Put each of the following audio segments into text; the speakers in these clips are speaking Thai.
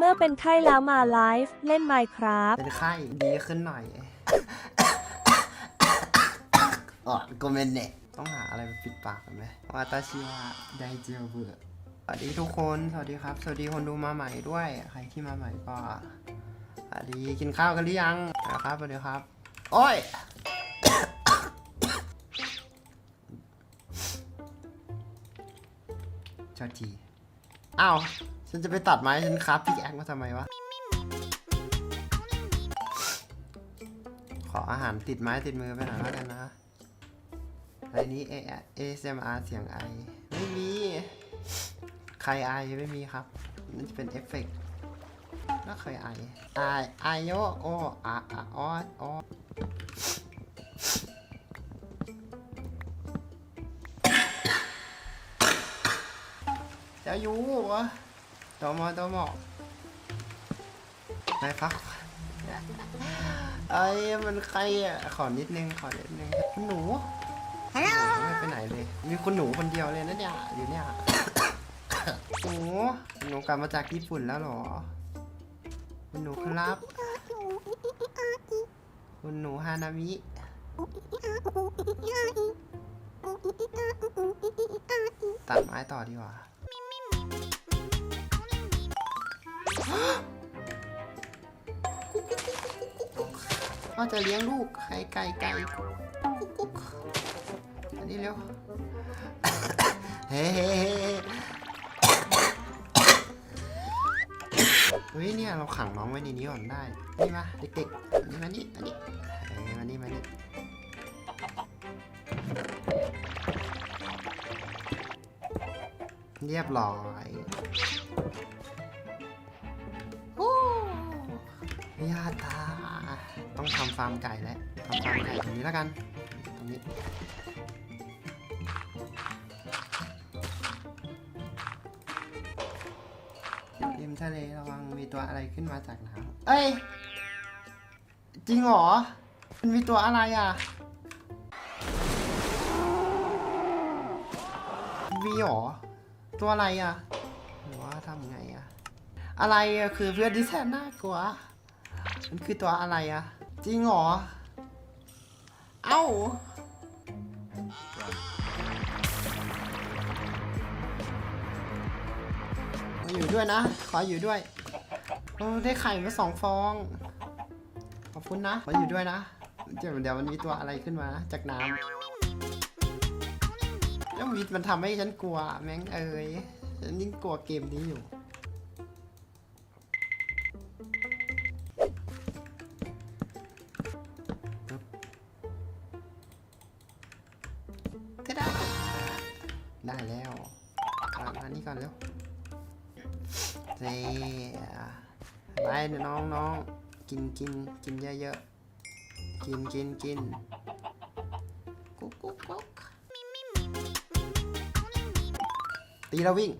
เมื่อเป็นไข้แล้วมาไลฟ์เล่น Minecraft เป็นไข้ดีขึ้นหน่อย อ๋อโกเมนเนะต้องหาอะไรมาปิดปากกันไหมวาตาชิวะไดเจียวเบื่อสวัสดีทุกคน สวัสดีครับ สวัสดีคนดูมาใหม่ด้วย ใครที่มาใหม่ก็สวัสดีกินข้าวกันหรือยังนะครับสวัสดีครับ โอ้ยชอทีอ้าว ฉันจะไปตัดไม้ฉันคราฟพิกแอคมาทำไมวะ ขออาหารติดไม้ติดมือไปหน่อยแล้วกันนะอันนี้ A ASMR เสียงไอ ไม่มี ใครไอไม่มีครับนั่นจะเป็นเอฟเฟกต์แล้วเคยไอไอไอโยโออะอะออออจะอยู่วะ ตอมอตอมอไปพักไอ้มันใครอะ ขอนิดนึง ขอนิดนึงคุณหนูไม่ไปไหนเลย มีคุณหนูคนเดียวเลยนะเนี่ยอยู่เนี่ย หนู หนูกลับมาจากญี่ปุ่นแล้วเหรอ คุณหนูครับ คุณหนูฮานามิ ตัดไม้ต่อดีกว่า ก็จะเลี้ยงลูกไข่ไก่ไก่กุ๊กกุ๊กอันนี้เร็วเฮ้เฮ้เฮ้เฮ้ยเนี่ยเราขังน้องไว้ในนี้ก่อนได้นี่มาเด็กๆอนี่มานี่อันนี้เอ้ยมานี่มานี่เรียบร้อย ยาตาต้องทำฟาร์มไก่แล้วทำฟาร์มไก่ตรงนี้แล้วกันตรงนี้ริมทะเลระวังมีตัวอะไรขึ้นมาจากน้ำเอ้ย จริงเหรอ มันมีตัวอะไรอะ มีเหรอ ตัวอะไรอะหรือว่าทำไงอะ อะไรคือเพื่อนที่แสนน่ากลัว มันคือตัวอะไรอะจริงเหรอ เอ้ามาอยู่ด้วยนะ ขออยู่ด้วยโอ้ได้ไข่มาสองฟอง ขอบคุณนะ ขออยู่ด้วยนะ เดี๋ยวเดี๋ยวมันมีตัวอะไรขึ้นมานะจากน้ำแล้ววิทย์มันทำให้ฉันกลัวแม่งเอ้ยฉันยิ่งกลัวเกมนี้อยู่ ได้แล้วเอามานี่ก่อนเร็วเซ่ไปน้องน้องกินกินกินเยอะๆ กินกินกินกุ๊กกุ๊กกุ๊กตีแล้ววิ่ง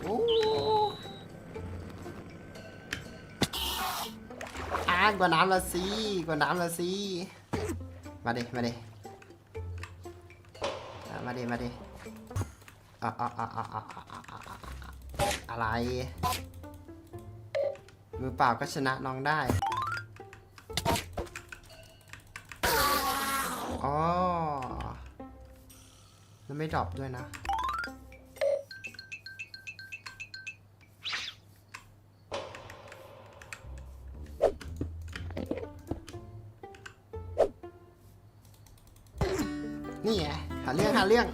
โอ้อ่ากว่าน้ำละสิกว่าน้ำละสิ มาดิมาดิมาดิมาดิอะไร มือเปล่าก็ชนะน้องได้อ๋อแล้วไม่ดรอปด้วยนะ นี่ไงหาเรื่องหาเรื่อง